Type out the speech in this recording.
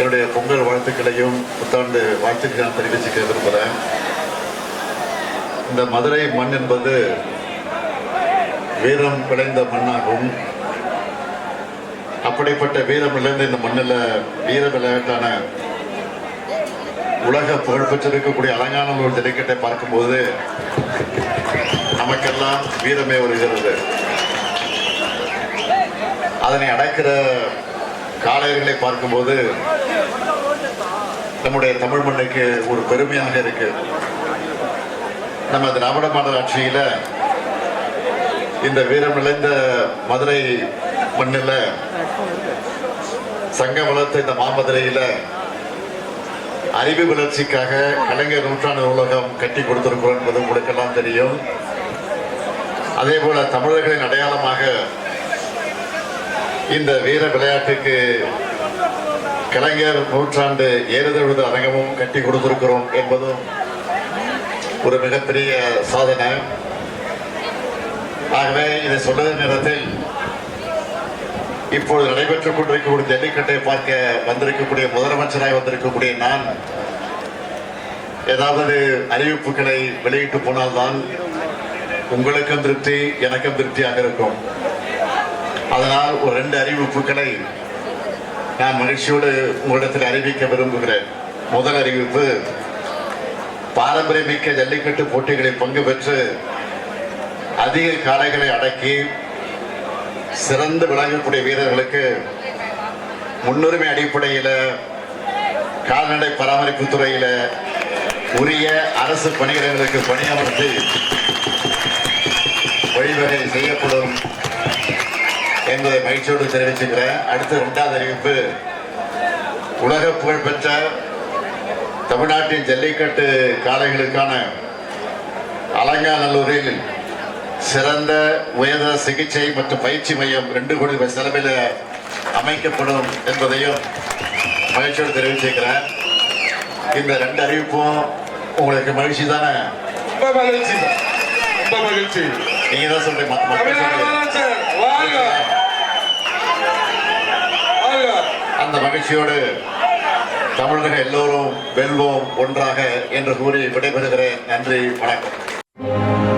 என்னுடைய பொங்கல் வாழ்த்துக்களையும் புத்தாண்டு வாழ்த்துக்களை நான் தெரிவிச்சுக்க விரும்புகிறேன். இந்த மதுரை மண் என்பது வீரம் விளைந்த மண்ணாகும். அப்படிப்பட்ட வீரம் விளைந்த இந்த மண்ணில் வீர விளையாட்டான உலக புகழ்பெற்றிருக்கக்கூடிய அலங்காநல்லூர் ஜல்லிக்கட்டை பார்க்கும்போது நமக்கெல்லாம் வீரமே வருகிறது. அதனை அடைக்கிற காளையர்களை பார்க்கும்போது நம்முடைய தமிழ் மண்ணுக்கு ஒரு பெருமையாக இருக்கு. நம்ம திராவிட மாடல் ஆட்சியில இந்த வீரம் நிறைந்த மதுரை மண்ணில் சங்க வளர்த்த இந்த மாமதுரையில அறிவு வளர்ச்சிக்காக கலைஞர் நூற்றாண்டு நூலகம் கட்டி கொடுத்திருக்கிறோம் என்பது உங்களுக்கெல்லாம் தெரியும். அதே போல தமிழர்களின் அடையாளமாக இந்த வீர விளையாட்டுக்கு கலைஞர் நூற்றாண்டு ஏறுதழுவது அரங்கமும் கட்டி கொடுத்திருக்கிறோம் என்பதும் ஒரு மிகப்பெரிய சாதனை. ஆகவே இதை சொல்லுகிற நேரத்தில் இப்பொழுது நடைபெற்றுக் கொண்டிருக்கக்கூடிய ஜல்லிக்கட்டை பார்க்க வந்திருக்கக்கூடிய முதலமைச்சராக வந்திருக்கக்கூடிய நான் ஏதாவது அறிவிப்புகளை வெளியிட்டு போனால்தான் உங்களுக்கும் திருப்தி எனக்கும் திருப்தியாக இருக்கும். அதனால் ஒரு ரெண்டு அறிவிப்புகளை நான் மகிழ்ச்சியோடு உங்களிடத்தில் அறிவிக்க விரும்புகிறேன். முதல் அறிவிப்பு பாரம்பரியமிக்க ஜல்லிக்கட்டு போட்டிகளில் பங்கு பெற்று அதிக காளைகளை அடக்கி சிறந்து விளங்கக்கூடிய வீரர்களுக்கு முன்னுரிமை அடிப்படையில் கால்நடை பராமரிப்பு துறையில் உரிய அரசு பணியிடங்களுக்கு பணியமர்த்தி வழிவகை செய்யப்படும். என்பதை மகிழ்ச்சியோடு தெரிவிச்சுக்கிறேன் அடுத்து இரண்டாவது அறிவிப்பு. உலக புகழ்பெற்ற தமிழ்நாட்டின் ஜல்லிக்கட்டு காளைகளுக்கான அலங்காநல்லூரில் சிறந்த உயர்தர சிகிச்சை மற்றும் பயிற்சி மையம் ரெண்டு கோடி ரூபாய் செலவில் அமைக்கப்படும் என்பதையும் மகிழ்ச்சியோடு தெரிவிச்சுக்கிறேன் இந்த ரெண்டு அறிவிப்பும் உங்களுக்கு மகிழ்ச்சி தானே? ரொம்ப மகிழ்ச்சி. ரொம்ப மகிழ்ச்சி. நீங்க தான் சொல்றீங்க மகிழ்ச்சியோடு தமிழர்கள் எல்லோரும் வெல்வோம் ஒன்றாக என்று கூறி விடைபெறுகிறேன். நன்றி வணக்கம்.